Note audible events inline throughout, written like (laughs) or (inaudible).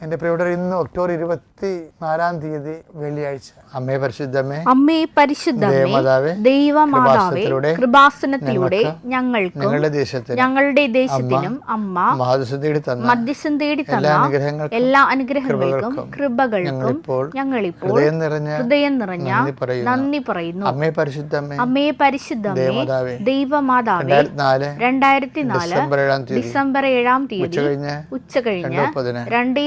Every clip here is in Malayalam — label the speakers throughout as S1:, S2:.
S1: എന്റെ പ്രിയപ്പെട്ടവർ ഇന്ന് ഒക്ടോബർ ഇരുപത്തി നാലാം തീയതി വെള്ളിയാഴ്ച. അമ്മേ പരിശുദ്ധമേ
S2: അമ്മേ പരിശുദ്ധമേ
S1: ദേവമാതാവേ, കൃപാസനത്തിലൂടെ
S2: ഞങ്ങൾക്ക്
S1: ഞങ്ങളുടെ ദേശത്തിൽ
S2: ഞങ്ങളുടെ ദേശത്തിനും അമ്മ മധ്യസ്ഥം തേടി തന്ന എല്ലാ അനുഗ്രഹങ്ങൾക്കും
S1: കൃപകൾക്കും
S2: ഞങ്ങൾ
S1: ഞങ്ങളിപ്പോൾ ഹൃദയം നിറഞ്ഞ
S2: ഹൃദയം നിറഞ്ഞ
S1: നന്ദി പറയുന്നു. അമ്മേ പരിശുദ്ധമേ
S2: അമ്മേ പരിശുദ്ധമേ
S1: ദേവമാതാവേ, രണ്ടായിരത്തി നാല് ഡിസംബർ ഏഴാം തീയതി
S2: ഉച്ച കഴിഞ്ഞ്
S1: രണ്ടേ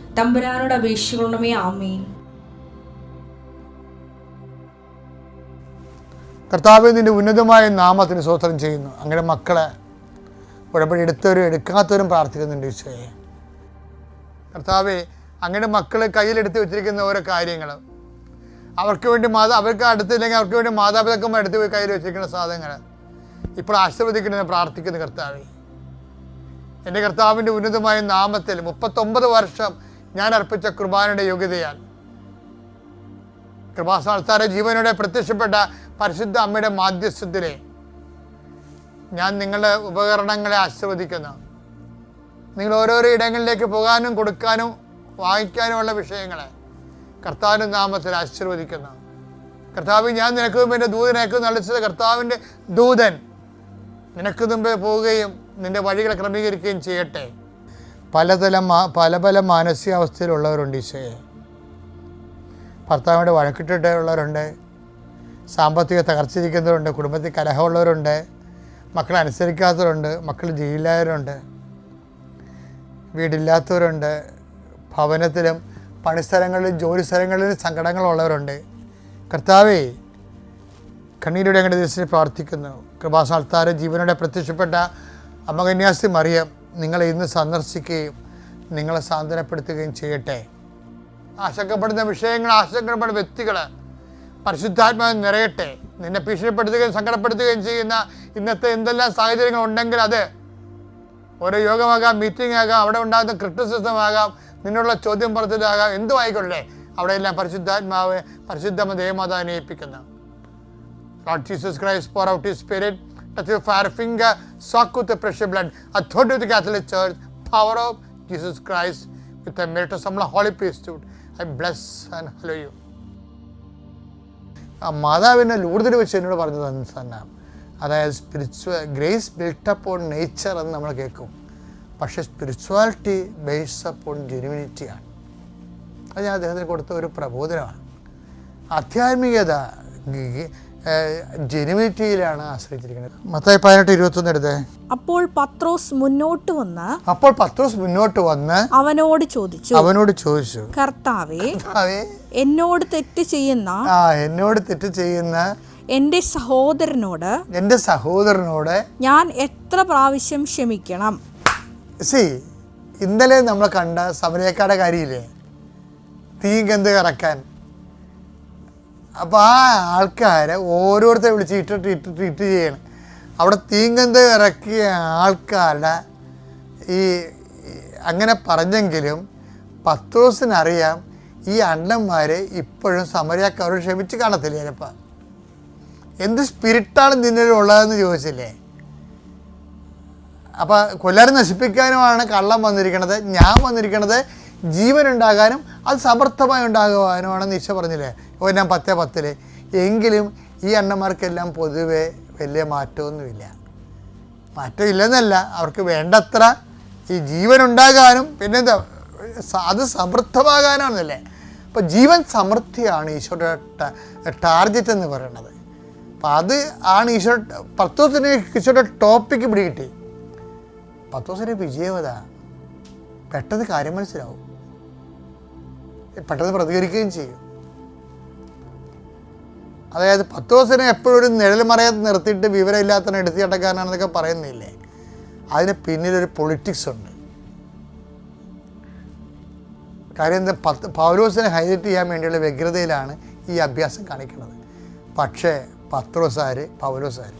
S3: തമ്പുരാനോട് അപേക്ഷിക്കണമേ ആമേൻ.
S1: കർത്താവ് നിന്റെ ഉന്നതമായ നാമത്തിന് സ്വോത്രം ചെയ്യുന്നു. അങ്ങനെ മക്കളെ ഉടമ്പടി എടുത്തവരും എടുക്കാത്തവരും പ്രാർത്ഥിക്കുന്നുണ്ട് ഈശോയെ. കർത്താവെ അങ്ങനെ മക്കൾ കയ്യിലെടുത്ത് വെച്ചിരിക്കുന്ന ഓരോ കാര്യങ്ങൾ അവർക്ക് വേണ്ടി മാതാ അവർക്ക് അടുത്തില്ലെങ്കിൽ അവർക്ക് വേണ്ടി മാതാപിതാക്കന്മാർ എടുത്ത് പോയി കയ്യിൽ വെച്ചിരിക്കുന്ന സാധനങ്ങൾ ഇപ്പോൾ ആശീർവദിക്കണമെന്ന് പ്രാർത്ഥിക്കുന്നു കർത്താവെ. എന്റെ കർത്താവിന്റെ ഉന്നതമായ നാമത്തിൽ മുപ്പത്തൊമ്പത് വർഷം ഞാൻ അർപ്പിച്ച കുർബാനയുടെ യോഗ്യതയാൽ. കൃപാസാൽത്താര ജീവനോടെ പ്രത്യക്ഷപ്പെട്ട പരിശുദ്ധ അമ്മയുടെ മാധ്യസ്ഥത്തിലെ ഞാൻ നിങ്ങളുടെ ഉപകരണങ്ങളെ ആശീർവദിക്കുന്നു. നിങ്ങൾ ഓരോരോ ഇടങ്ങളിലേക്ക് പോകാനും കൊടുക്കാനും വാങ്ങിക്കാനുമുള്ള വിഷയങ്ങളെ കർത്താവിന്റെ നാമത്തിൽ ആശീർവദിക്കുന്നു. കർത്താവ് ഞാൻ നിനക്ക് മുമ്പ് എന്റെ ദൂതനേക്ക് നളിച്ചത് കർത്താവിന്റെ ദൂതൻ നിനക്ക് മുമ്പേ പോവുകയും നിന്റെ വഴികളെ ക്രമീകരിക്കുകയും ചെയ്യട്ടെ. പലതരം മാ- പല പല മാനസികാവസ്ഥയിലുള്ളവരുണ്ട് ഈശോയെ. ഭർത്താവിന്റെ വഴക്കിട്ടിട്ടുള്ളവരുണ്ട്. സാമ്പത്തിക തകർച്ചിരിക്കുന്നവരുണ്ട്. കുടുംബത്തിൽ കലഹമുള്ളവരുണ്ട്. മക്കളെ അനുസരിക്കാത്തവരുണ്ട്. മക്കൾ ജയിലായവരുണ്ട് വീടില്ലാത്തവരുണ്ട്. ഭവനത്തിലും പണിസ്ഥലങ്ങളിലും ജോലി സ്ഥലങ്ങളിലും സങ്കടങ്ങളുള്ളവരുണ്ട്. കർത്താവേ കണ്ണീരുടെ അങ്ങയുടെ ദിവസത്തിൽ പ്രാർത്ഥിക്കുന്നു. കൃപാസാൽത്താര ജീവനോടെ പ്രത്യക്ഷപ്പെട്ട അമ്മകന്യാസി മറിയം നിങ്ങളെ ഇന്ന് സന്ദർശിക്കുകയും നിങ്ങളെ സാന്ത്വനപ്പെടുത്തുകയും ചെയ്യട്ടെ. ആശങ്കപ്പെടുന്ന വിഷയങ്ങൾ ആശങ്കപ്പെടുന്ന വ്യക്തികൾ പരിശുദ്ധാത്മാവ് നിറയട്ടെ. നിന്നെ ഭീഷണിപ്പെടുത്തുകയും സങ്കടപ്പെടുത്തുകയും ചെയ്യുന്ന ഇന്നത്തെ എന്തെല്ലാം സാഹചര്യങ്ങൾ ഉണ്ടെങ്കിൽ അത് ഓരോ യോഗമാകാം മീറ്റിംഗ് ആകാം അവിടെ ഉണ്ടാകുന്ന ക്രിട്ടിസിസം ആകാം നിന്നുള്ള ചോദ്യം പറച്ചിലാകാം എന്തും ആയിക്കൊള്ളേ അവിടെയെല്ലാം പരിശുദ്ധാത്മാവ് പരിശുദ്ധമ ദേവമാതാവിനെ ഏൽപ്പിക്കുന്നു. Lord Jesus Christ pour out his Spirit, touch your finger, soak with the precious blood, authority of the Catholic Church, power of Jesus Christ, with the merit of some holy priesthood. I bless and hallow you. ആ മാതാവിനെ ലൂർദിൽ വെച്ച് എന്നോട് പറഞ്ഞത് തന്നെ അതായത് spiritual grace built on nature എന്ന് നമ്മൾ കേൾക്കും പക്ഷേ സ്പിരിച്വാലിറ്റി ബേസ്ഡ് അപ്പോൺ ജെനുവിനിറ്റിയാണ് അത് ഞാൻ അദ്ദേഹത്തിന് കൊടുത്ത ഒരു പ്രബോധനമാണ് ആധ്യാത്മികത ജെനുവിനിറ്റിയിലാണ് ആശ്രയിച്ചിരിക്കുന്നത്. മത്തായി പതിനെട്ട് ഇരുപത്തൊന്ന് എടുത്തേ.
S4: അപ്പോൾ പത്രോസ് മുന്നോട്ട് വന്ന്
S1: അപ്പോൾ പത്രോസ് മുന്നോട്ട് വന്ന്
S4: അവനോട് ചോദിച്ചു
S1: അവനോട് ചോദിച്ചു
S4: കർത്താവേ എന്നോട് തെറ്റ് ചെയ്യുന്ന
S1: ആ എന്നോട് തെറ്റ് ചെയ്യുന്ന
S4: എന്റെ സഹോദരനോട്
S1: എന്റെ സഹോദരനോട്
S4: ഞാൻ എത്ര പ്രാവശ്യം ക്ഷമിക്കണം?
S1: സി ഇന്നലെ നമ്മൾ കണ്ട സമരക്കാരുടെ കാര്യമില്ലേ? തീ ഗന്ധ ഇറക്കാൻ അപ്പോൾ ആ ആൾക്കാരെ ഓരോരുത്തരെ വിളിച്ച് ഇട്ടിട്ട് ഇട്ടിട്ട് ഇട്ട് ചെയ്യണം. അവിടെ തീങ്കന്ത് ഇറക്കിയ ആൾക്കാരുടെ ഈ അങ്ങനെ പറഞ്ഞെങ്കിലും പത്രോസിനറിയാം ഈ അണ്ണന്മാർ ഇപ്പോഴും സമരക്കാരോട് ക്ഷമിച്ച് കാണത്തില്ല ചിലപ്പോൾ എന്ത് സ്പിരിറ്റാണ് നിന്നിലുള്ളതെന്ന് ചോദിച്ചില്ലേ? അപ്പോൾ കൊല്ലാരെ നശിപ്പിക്കാനുമാണ് കള്ളം വന്നിരിക്കുന്നത് ഞാൻ വന്നിരിക്കുന്നത് ജീവൻ ഉണ്ടാകാനും അത് സമർത്ഥമായി ഉണ്ടാകുവാനുമാണെന്ന് നിശ പറഞ്ഞില്ലേ? ഞാൻ പത്തേ പത്തിൽ. എങ്കിലും ഈ അണ്ണന്മാർക്കെല്ലാം പൊതുവെ വലിയ മാറ്റമൊന്നുമില്ല. മാറ്റമില്ലെന്നല്ല അവർക്ക് വേണ്ടത്ര ഈ ജീവൻ ഉണ്ടാകാനും പിന്നെന്താ അത് സമൃദ്ധമാകാനാണെന്നല്ലേ അപ്പോൾ ജീവൻ സമൃദ്ധിയാണ് ഈശോയുടെ ടാർഗറ്റ് എന്ന് പറയുന്നത്. അപ്പം അത് ആണ് ഈശോ പത്തോസിന് ഈശോയുടെ ടോപ്പിക്ക് പിടികിട്ടി പത്തോസിന്റെ വിജയവത പെട്ടെന്ന് കാര്യം മനസ്സിലാവും. പെട്ടെന്ന് പ്രതികരിക്കുകയും ചെയ്യും. അതായത് പത്ത് ദിവസത്തിന് എപ്പോഴും നിഴൽ മറയത്ത് നിർത്തിയിട്ട് വിവരമില്ലാത്തവനെ എടുത്തു ചട്ടക്കാരനാണെന്നൊക്കെ പറയുന്നില്ലേ? അതിന് പിന്നിലൊരു പൊളിറ്റിക്സ് ഉണ്ട്. കാര്യം എന്താ പത്ത് പൗലോസിനെ ഹൈലൈറ്റ് ചെയ്യാൻ വേണ്ടിയുള്ള വ്യഗ്രതയിലാണ് ഈ അഭ്യാസം കാണിക്കുന്നത്. പക്ഷേ പത്രോസാര് പൗലോസാര്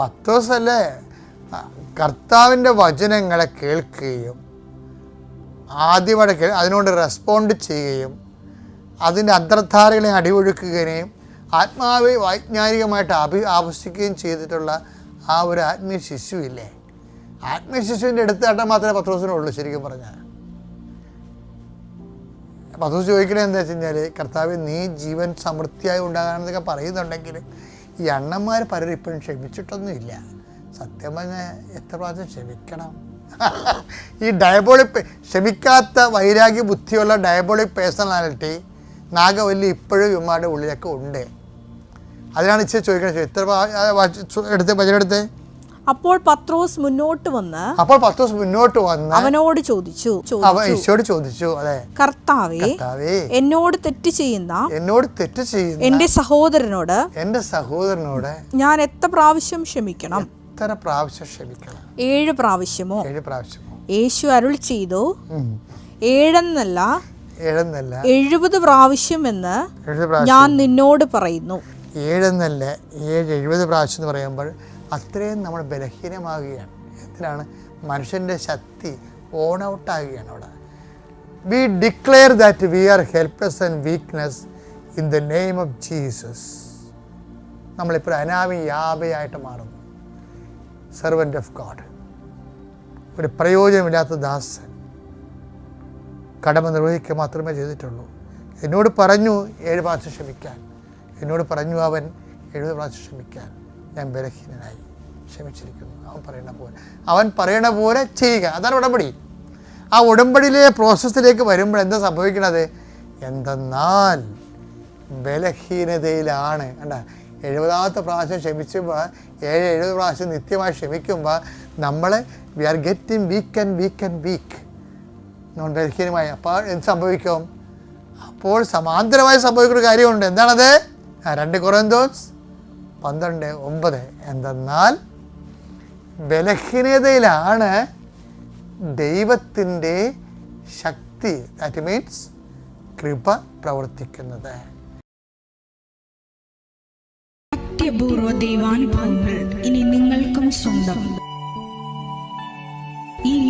S1: പത്രോസല്ലേ കർത്താവിന്റെ വചനങ്ങളെ കേൾക്കുകയും ആദ്യമായിട്ട് അതിനോട് റെസ്പോണ്ട് ചെയ്യുകയും അതിന്റെ അന്തർധാരകളെ അടിവൊഴുക്കുകയും ആത്മാവെ വൈജ്ഞാനികമായിട്ട് അഭി ആവശ്യിക്കുകയും ചെയ്തിട്ടുള്ള ആ ഒരു ആത്മീയ ശിശുവില്ലേ? ആത്മീയ ശിശുവിന്റെ എടുത്താട്ടം മാത്രമേ പത്രോസിനുള്ളൂ ശരിക്കും പറഞ്ഞാൽ. പത്രോസ് ചോദിക്കണേ എന്താ വെച്ച് കഴിഞ്ഞാൽ കർത്താവ് നീ ജീവൻ സമൃദ്ധിയായി ഉണ്ടാകാനെന്നൊക്കെ പറയുന്നുണ്ടെങ്കിൽ ഈ അണ്ണന്മാർ പലരും ഇപ്പോഴും ക്ഷമിച്ചിട്ടൊന്നുമില്ല. സത്യം പറഞ്ഞാൽ എത്ര പ്രാവശ്യം ക്ഷമിക്കണം? (laughs) ഈ ഡയബോളിക് ക്ഷമിക്കാത്ത വൈരാഗ്യ ബുദ്ധിയുള്ള ഡയബോളിക് പേഴ്സണാലിറ്റി നാഗവല്ലി ഇപ്പോഴും ഇവന്മാരുടെ ഉള്ളിലൊക്കെ ഉണ്ട്. അതിനാണ് ഇച്ചിരി ചോദിക്കുന്നത് എത്ര എടുത്ത് എടുത്ത്?
S4: അപ്പോൾ പത്രോസ് മുന്നോട്ട് വന്ന്
S1: അപ്പോൾ പത്രോസ് മുന്നോട്ട് വന്ന്
S4: അവനോട് ചോദിച്ചു.
S1: അവൻ ഈശോട് ചോദിച്ചു അതെ
S4: കർത്താവേ
S1: കർത്താവേ
S4: എന്നോട് തെറ്റ് ചെയ്യുന്ന
S1: എന്നോട് തെറ്റ് ചെയ്യുന്ന
S4: എന്റെ സഹോദരനോട്
S1: എന്റെ സഹോദരനോട്
S4: ഞാൻ എത്ര പ്രാവശ്യം ക്ഷമിക്കണം?
S1: എത്ര പ്രാവശ്യം ക്ഷമിക്കണം?
S4: ഏഴ് പ്രാവശ്യമോ?
S1: ഏഴ് പ്രാവശ്യമോ?
S4: യേശു അരുൾ ചെയ്തു. ഏഴെന്നല്ല
S1: ഏഴെന്നല്ല.
S4: എഴുപത് പ്രാവശ്യം എന്ന് ഞാൻ നിന്നോട് പറയുന്നു.
S1: ഏഴെന്നല്ല ഏഴ് എഴുപത് പ്രാവശ്യം എന്ന് പറയുമ്പോൾ അത്രയും നമ്മൾ ബലഹീനമാകുകയാണ്. എന്തിനാണ്? മനുഷ്യന്റെ ശക്തി ഓൺ ഔട്ട് ആകുകയാണ് അവിടെ. We declare that we are helpless and weakness in the name of Jesus നമ്മളിപ്പോൾ അനാമി യാബയായിട്ട് മാറുന്നു. സെർവന്റ് ഓഫ് ഗാഡ് ഒരു പ്രയോജനമില്ലാത്ത ദാസൻ. കടമ നിർവഹിക്കുക മാത്രമേ ചെയ്തിട്ടുള്ളൂ. എന്നോട് പറഞ്ഞു ഏഴ് പ്രാവശ്യം ക്ഷമിക്കാൻ. എന്നോട് പറഞ്ഞു അവൻ എഴുപത് പ്രാവശ്യം ക്ഷമിക്കാൻ. ഞാൻ ബലഹീനനായി ക്ഷമിച്ചിരിക്കുന്നു. അവൻ പറയണ പോലെ. അവൻ പറയണ പോലെ ചെയ്യുക. അതാണ് ഉടമ്പടി. ആ ഉടമ്പടിയിലെ പ്രോസസ്സിലേക്ക് വരുമ്പോൾ എന്താ സംഭവിക്കണത്? എന്തെന്നാൽ ബലഹീനതയിലാണ്. കണ്ട എഴുപതാമത്തെ പ്രാവശ്യം ക്ഷമിച്ചുമ്പോൾ ഏഴ് എഴുപത് പ്രാവശ്യം നിത്യമായി ക്ഷമിക്കുമ്പോൾ നമ്മൾ we are getting weak and weak and weak non ബലഹീനമായി അപ്പോൾ എന്ത് സംഭവിക്കും? അപ്പോൾ സമാന്തരമായി സംഭവിക്കുന്ന കാര്യമുണ്ട്. എന്താണത്? രണ്ട് കുറന്തോസ് പന്ത്രണ്ട് ഒമ്പത്. എന്തെന്നാൽ ബലഹീനതയിലാണ് ദൈവത്തിന്റെ ശക്തി. ദാറ്റ് മീൻസ് കൃപ പ്രവർത്തിക്കുന്നത്.
S3: അത്യപൂർവ ദൈവാനുഭവങ്ങൾ ഇനി നിങ്ങൾക്കും സ്വന്തം. ഈ